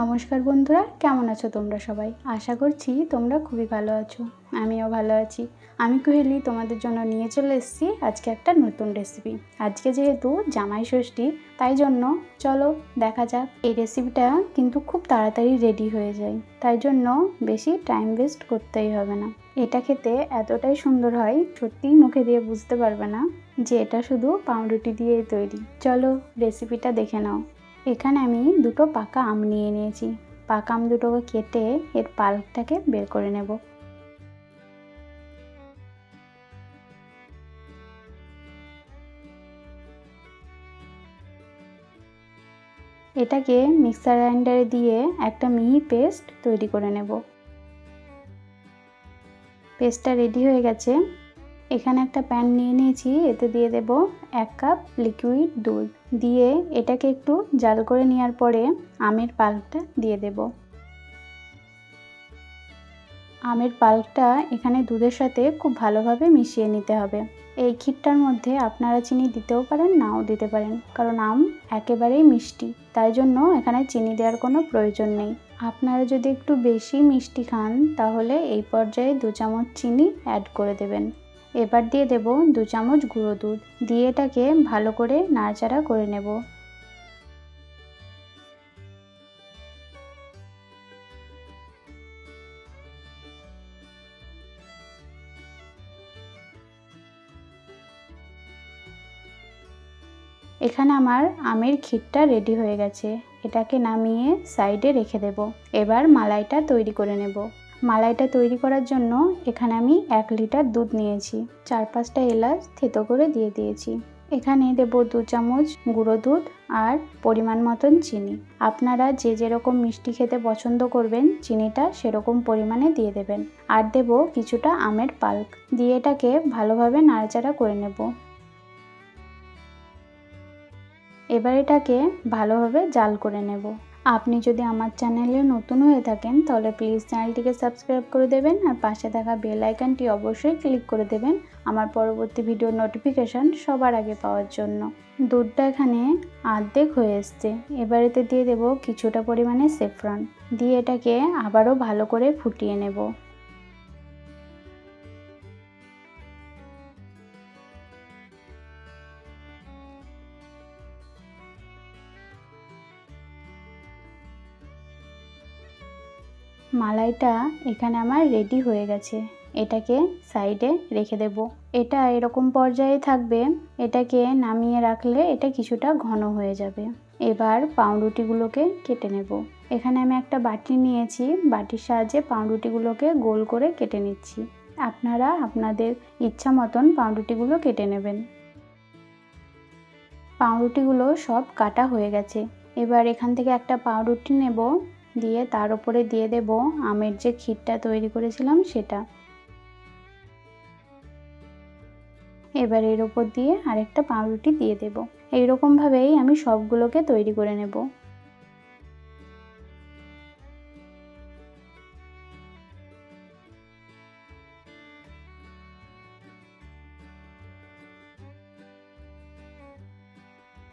নমস্কার বন্ধুরা, কেমন আছো তোমরা সবাই? আশা করছি তোমরা খুবই ভালো আছো, আমিও ভালো আছি। আমি কুহেলি, তোমাদের জন্য নিয়ে চলে এসেছি আজকে একটা নতুন রেসিপি আজকে যেহেতু জামাই ষষ্ঠী, তাই জন্য চলো দেখা যাক। এই রেসিপিটা কিন্তু খুব তাড়াতাড়ি রেডি হয়ে যায়, তাই জন্য বেশি টাইম ওয়েস্ট করতেই হবে না। এটা খেতে এতটাই সুন্দর হয়, সত্যিই মুখে দিয়ে বুঝতে পারবে না যে এটা শুধু পাউরুটি দিয়েই তৈরি। চলো রেসিপিটা দেখে নাও। এখানে আমি দুটো পাকা আম নিয়ে নিয়েছি। পাকা আম দুটোকে কেটে এর পাল্পটাকে বের করে নেব। এটাকে মিক্সার গ্রাইন্ডারে দিয়ে একটা মিহি পেস্ট তৈরি করে নেব। পেস্টটা রেডি হয়ে গেছে। এখানে একটা প্যান নিয়ে নিয়েছি, এতে দিয়ে দেব এক কাপ লিকুইড দুধ। দিয়ে এটাকে একটু জাল করে নেওয়ার পরে আমের পাল্পটা দিয়ে দেব। আমের পাল্পটা এখানে দুধের সাথে খুব ভালোভাবে মিশিয়ে নিতে হবে। এই ক্ষীরটার মধ্যে আপনারা চিনি দিতেও পারেন, নাও দিতে পারেন, কারণ আম একেবারেই মিষ্টি, তাই জন্য এখানে চিনি দেওয়ার কোনো প্রয়োজন নেই। আপনারা যদি একটু বেশি মিষ্টি খান, তাহলে এই পর্যায়ে দু চামচ চিনি অ্যাড করে দেবেন। এবার দিয়ে দেব দু চামচ গুঁড়ো দুধ। দিয়ে এটাকে ভালো করে নাড়াচাড়া করে নেব। এখানে আমার আমের ক্ষীরটা রেডি হয়ে গেছে। এটাকে নামিয়ে সাইডে রেখে দেব। এবার মালাইটা তৈরি করে নেব। মালাইটা তৈরি করার জন্য এখানে আমি এক লিটার দুধ নিয়েছি। চার পাঁচটা এলাচ থেতো করে দিয়ে দিয়েছি। এখানে দেব দু চামচ গুঁড়ো দুধ আর পরিমাণ মতন চিনি। আপনারা যে যেরকম মিষ্টি খেতে পছন্দ করবেন, চিনিটা সেরকম পরিমাণে দিয়ে দেবেন। আর দেব কিছুটা আমের পাল্ক। দিয়ে এটাকে ভালোভাবে নাড়াচাড়া করে নেব। এবার এটাকে ভালোভাবে জাল করে নেব। আপনি যদি আমার চ্যানেলে নতুন হয়ে থাকেন, তাহলে প্লিজ চ্যানেলটিকে সাবস্ক্রাইব করে দেবেন আর পাশে থাকা বেল আইকনটি অবশ্যই ক্লিক করে দেবেন আমার পরবর্তী ভিডিও নোটিফিকেশান সবার আগে পাওয়ার জন্য। দুধটা এখানে আর্ধেক হয়ে এসছে। এবারেতে দিয়ে দেব কিছুটা পরিমাণে সেফরন দিয়ে এটাকে আবারও ভালো করে ফুটিয়ে নেব। মালাইটা এখানে আমার রেডি হয়ে গেছে। এটাকে সাইডে রেখে দেব। এটা এরকম পর্যায়ে থাকবে, এটাকে নামিয়ে রাখলে এটা কিছুটা ঘন হয়ে যাবে। এবার পাউরুটিগুলোকে কেটে নেব। এখানে আমি একটা বাটি নিয়েছি। বাটির সাহায্যে পাউরুটিগুলোকে গোল করে কেটে নিচ্ছি। আপনারা আপনাদের ইচ্ছা মতন পাউরুটিগুলো কেটে নেবেন। পাউরুটিগুলো সব কাটা হয়ে গেছে। এবার এখান থেকে একটা পাউরুটি নেব। দিয়ে তার উপরে দিয়ে দেব আমের যে ক্ষীরটা তৈরি করেছিলাম সেটা। এবার এর ওপর দিয়ে আরেকটা পাউরুটি দিয়ে দেব। এইরকমভাবেই আমি সবগুলোকে তৈরি করে নেব।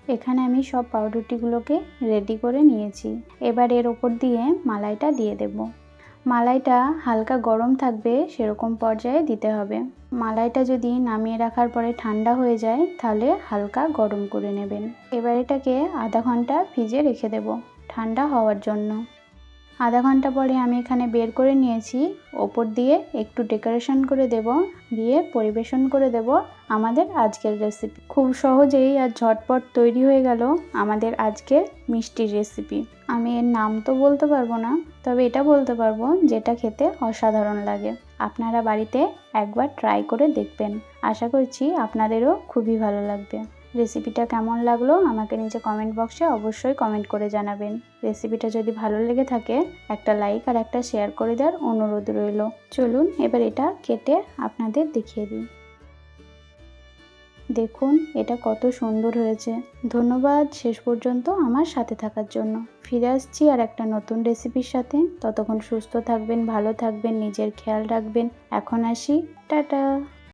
এখানে আমি সব পাউরুটিগুলোকে রেডি করে নিয়েছি। এবার এর ওপর দিয়ে মালাইটা দিয়ে দেব। মালাইটা হালকা গরম থাকবে, সেরকম পর্যায়ে দিতে হবে। মালাইটা যদি নামিয়ে রাখার পরে ঠান্ডা হয়ে যায়, তাহলে হালকা গরম করে নেবেন। এবার এটাকে আধা ঘণ্টা ফ্রিজে রেখে দেব ঠান্ডা হওয়ার জন্য। আধা ঘণ্টা পরে আমি এখানে বের করে নিয়েছি। ওপর দিয়ে একটু ডেকোরেশন করে দেব, দিয়ে পরিবেশন করে দেব আমাদের আজকের রেসিপি খুব সহজেই আর ঝটপট তৈরি হয়ে গেল আমাদের আজকের মিষ্টির রেসিপি আমি এর নাম তো বলতে পারব না, তবে এটা বলতে পারব যেটা খেতে অসাধারণ লাগে। আপনারা বাড়িতে একবার ট্রাই করে দেখবেন। আশা করছি আপনাদেরও খুবই ভালো লাগবে। রেসিপিটা কেমন লাগল আমাকে নিচে কমেন্ট বক্সে অবশ্যই কমেন্ট করে জানাবেন। রেসিপিটা যদি ভালো লেগে থাকে, একটা লাইক আর একটা শেয়ার করে দেওয়ার অনুরোধ রইল। চলুন এবার এটা কেটে আপনাদের দেখিয়ে দিই। দেখুন, এটা কত সুন্দর হয়েছে। ধন্যবাদ শেষ পর্যন্ত আমার সাথে থাকার জন্য। ফিরে আসছি আর একটা নতুন রেসিপির সাথে। ততক্ষণ সুস্থ থাকবেন, ভালো থাকবেন, নিজের খেয়াল রাখবেন। এখন আসি। টাটা!